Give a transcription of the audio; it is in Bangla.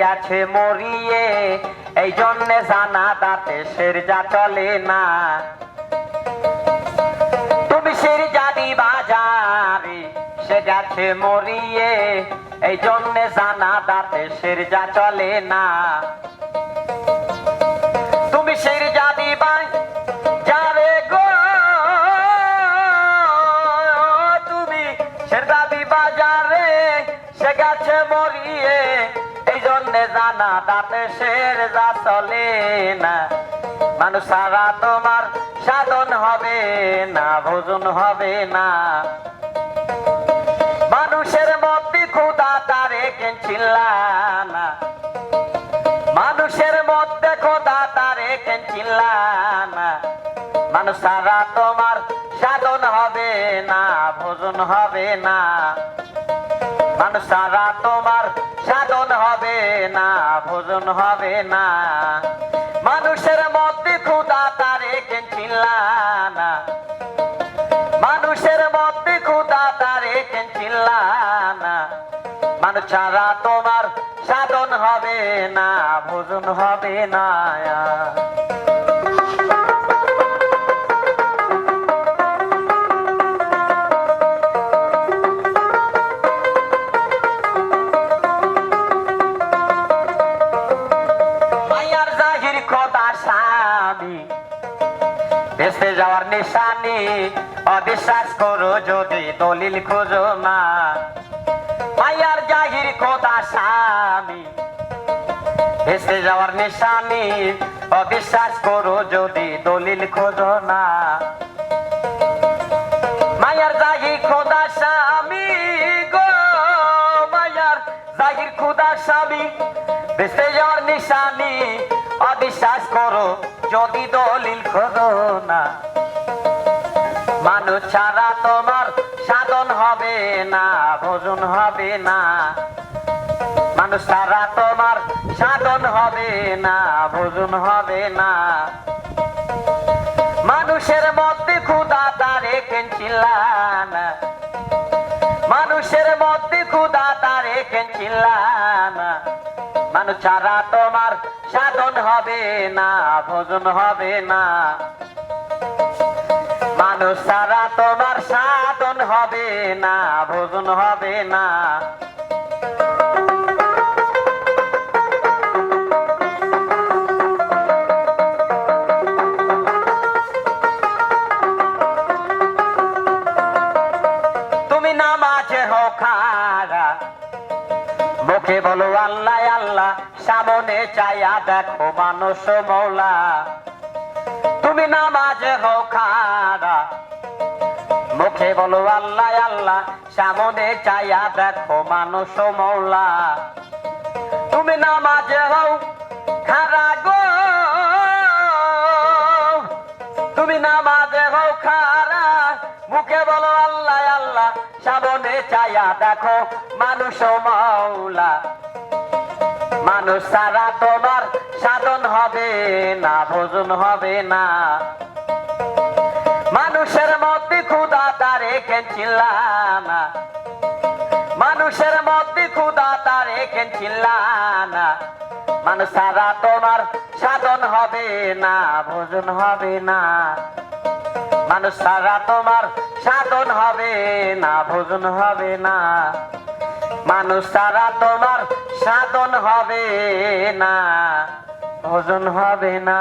গেছে মরিয়ে, এই জন্যে জানা দাঁতে সের যা চলে না। তুমি সের জানি বাজারে, সে গেছে মরিয়ে, এই জন্যে জানা দাঁতে সের যা চলে না। তুমি সের জানি বাই যারে গো, তুমি সের দাবি বাজারে, সে গেছে মরিয়ে জন্যে জানা দাঁতে সের যা চলে না। মানুষ সারা তোমার সাধন হবে না, ভোজন হবে না। মানুষের মধ্যে খুদা তারে না। মানুষের মধ্যে খোদা তারে না। মানুষ সারা তোমার সাধন হবে না, ভোজন হবে না। মানুষ সারা তোমার সাধন হবে না, ভোজন হবে না। মানুষের মধ্যে খুদা তারে কেঞ্চিল্লা না মানুষের মধ্যে খুদা তারে কেঞ্চিল্লা না মানুষ ছাড়া তোমার সাধন হবে না, ভোজন হবে না। দেশে যাওয়ার নিশানি, অবিশ্বাস করো যদি দলিল খোঁজো না। মায়ার জাহির খোদা স্বামী, ভেসে যাওয়ার নিশানি, অবিশ্বাস করো যদি দলিল খোঁজো না। মায়ার জাহির খোদা স্বামী গো মায়ার জাহির খোদা স্বামী, ভেসে যাওয়ার নিশানি অবিশ্বাস করো, যদি দলিল খোঁজো না। মানুষ ছাড়া তোমার সাধন হবে না, ভোজন হবে না। মানুষ ছাড়া তোমার সাধন হবে না, ভোজন হবে না। মানুষের মধ্যে ক্ষুদা তারে কেঞ্চিল্লা না মানুষের মধ্যে ক্ষুদা তারে কেঞ্চিল্লা না মানুষ ছাড়া তোমার সাধন হবে না, ভোজন হবে না। মানুষ ছাড়া তোমার সাধন হবে না, ভোজন হবে না। তুমি নামাজে হো খারা মুখে বলো, আল্লাহ আল্লাহ, সামনে চাইয়া দেখো মানুষ মৌলা। তুমি নামাজে হো খারা মুখে বলো, আল্লাহ আল্লাহ, সামনে চাইয়া দেখো মানুষ মৌলা। তুমি নামাজে হও খারা গো। তুমি নামাজে হও খারা। মুখে বলো সামনে চাইয়া দেখো, মানুষ মাওলা। মানুষ সারা তোমার সাধন হবে না, ভোজন হবে না। মানুষের মধ্যে ক্ষুদা তারে কেঞ্চিল্লা না মানুষের মধ্যে ক্ষুদা তারে কেঞ্চিল্লা না মানুষ সারা তোমার সাধন হবে না, ভোজন হবে না। মানুষ সারা তোমার সাধন হবে না, ভোজন হবে না। মানুষ সারা তোমার সাধন হবে না, ভোজন হবে না।